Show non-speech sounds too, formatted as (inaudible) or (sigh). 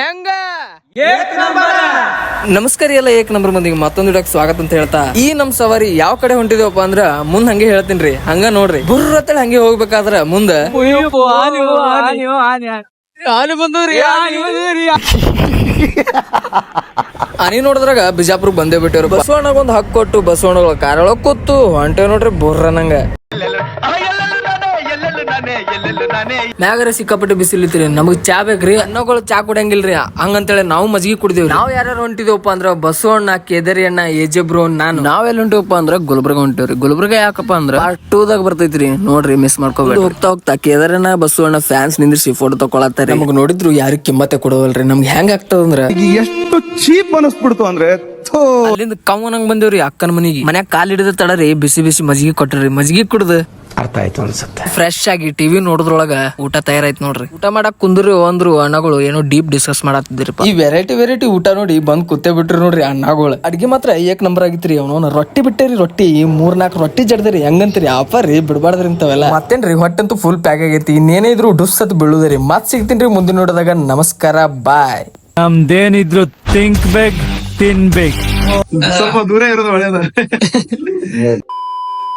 ಹೆಂಗ? ನಮಸ್ಕಾರ ಎಲ್ಲ ಏಕ್ ನಂಬರ್ ಮಂದಿಗೆ ಮತ್ತೊಂದು ಇಡಕ್ ಸ್ವಾಗತ ಅಂತ ಹೇಳ್ತಾ. ಈ ನಮ್ ಸವಾರಿ ಯಾವ ಕಡೆ ಹೊಂಟಿದೇವಪ್ಪ ಅಂದ್ರ ಮುಂದ್ ಹಂಗೆ ಹೇಳ್ತೀನಿ ಹಂಗ ನೋಡ್ರಿ. ಬುರ್ರತ್ತಳ ಹಂಗೆ ಹೋಗ್ಬೇಕಾದ್ರ ಮುಂದ. ಆನೆ ಬಂದವ್ರಿ ಆನಿ ನೋಡಿದ್ರಾಗ ಬಿಜಾಪುರ್ ಬಂದೇ ಬಿಟ್ಟವ್ರು. ಬಸವಣ್ಣಗ ಒಂದ್ ಹಕ್ ಕೊಟ್ಟು ಬಸವಣ್ಣ ಕಾರೊಳಗ್ ಕೂತು ಹೊಂಟೆ ನೋಡ್ರಿ ಬುರ್ರ ನಂಗ. ಮ್ಯಾಗರ ಸಿಕ್ಕಾಪಟ್ಟೆ ಬಿಸಿಲಿತ್ರಿ. ನಮಗ್ ಚಾ ಬೇಕ್ರಿ. ಅನ್ನಗಳು ಚಾ ಕುಡಂಗಿಲ್ರಿ ಹಂಗಂತೇಳಿ ನಾವು ಮಜ್ಗಿ ಕುಡಿದೇವ್ರಿ. ನಾವ್ ಯಾರು ಹೊಂಟಿದೇವಪ್ಪ ಅಂದ್ರ ಬಸವಣ್ಣ ಕೇದರಿ ಅಣ್ಣ ಏಜಬ್ರು ನಾನು. ನಾವೆಲ್ಲ ಹೊಂಟಿವಪ್ಪ ಅಂದ್ರ ಗುಲ್ಬರ್ಗ ಹೊಂಟಿವ್ರಿ. ಗುಲ್ಬರ್ಗ ಯಾಕಪ್ಪ ಅಂದ್ರ ಟೂದಾಗ ಟೂ ದಾಗ ಬರ್ತೈತ್ರಿ. ನೋಡ್ರಿ ಮಿಸ್ ಮಾಡ್ಕೋಬೇಕು ಹೋಗ್ತಾ ಹೋಗ್ತಾ ಕೇದಾರಣ್ಣ ಬಸವಣ್ಣ ಫ್ಯಾನ್ಸ್ ನಿಂದ್ರಿಸಿ ಫೋಟೋ ತಕೊಳತ್ತಾರಿ ನಮಗ್ ನೋಡಿದ್ರು ಯಾರು ಕಿಮ್ಮತ್ತೆ ಕೊಡವಲ್ರಿ. ನಮ್ಗೆ ಹೆಂಗ್ ಆಗ್ತದಂದ್ರ ಎಷ್ಟು ಚೀಪ್ ಅನಿಸ್ಬಿಡ್ತು ಅಂದ್ರೆ ಅಲ್ಲಿಂದ ಕಮ್ಮನಂಗ್ ಬಂದೇವ್ರಿ ಅಕ್ಕನ ಮನಿಗೆ. ಮನ್ಯಾಗ ಕಾಲ್ ಹಿಡಿದ ತಡರಿ ಬಿಸಿ ಬಿಸಿ ಮಜ್ಗಿ ಕೊಟ್ರಿ. ಮಜ್ಗಿ ಕುಡ್ದು. ಅರ್ಥ ಆಯ್ತು ಅನ್ಸುತ್ತೆ. ಫ್ರೆಶ್ ಆಗಿ ಟಿವಿ ನೋಡಿದ್ರೊಳಗ ಊಟ ತಯಾರಾಯ್ತು ನೋಡ್ರಿ. ಊಟ ಮಾಡಕ್ ಕುಂದ್ರಿ ಅಂದ್ರು ಅಣ್ಣಗಳು ಏನೋ ಡೀಪ್ ಡಿಸ್ಕಸ್ ಮಾಡತ್ತಿದ್ರಿ ಈ ವೆರೈಟಿ ವೆರೈಟಿ ಊಟ ನೋಡಿ ಬಂದ್ ಕುತ್ತೆ ಬಿಟ್ರಿ ನೋಡ್ರಿ ಅಣ್ಣಗಳು. ಅಡಿಗೆ ಮಾತ್ರ ಏಕ್ ನಂಬರ್ ಆಗಿತ್ರಿ ಅವನು. ರೊಟ್ಟಿ ಬಿಟ್ಟೇರಿ ರೊಟ್ಟಿ. ಮೂರ್ ನಾಲ್ಕು ರೊಟ್ಟಿ ಜಡ್ದ್ರಿ. ಹೆಂಗಂತೀರಿ? ಆಫರ್ ರೀ ಬಿಡ್ಬಾರ್ದ್ರಿ ಇಂಥವೆಲ್ಲ. ಮತ್ತೇನ್ರಿ? ಹೊಟ್ಟಂತೂ ಫುಲ್ ಪ್ಯಾಕ್ ಆಗೈತಿ. ಇನ್ನೇನೇ ಇದ್ರು ಡುಸ್ ಅತ್ ಬೀಳುದ್ರಿ ಮತ್ ಸಿಗ್ತೀನ್ರಿ ಮುಂದಿನ ನೋಡಿದಾಗ. ನಮಸ್ಕಾರ ಬಾಯ್ ನಮ್ದೇನಿದ್ರು ತಿಂಕ್ ಬೇಕ್ ತಿನ್ಬೇಕು ಸ್ವಲ್ಪ ದೂರ ಇರೋದು ಒಳ್ಳೇದ. (laughs)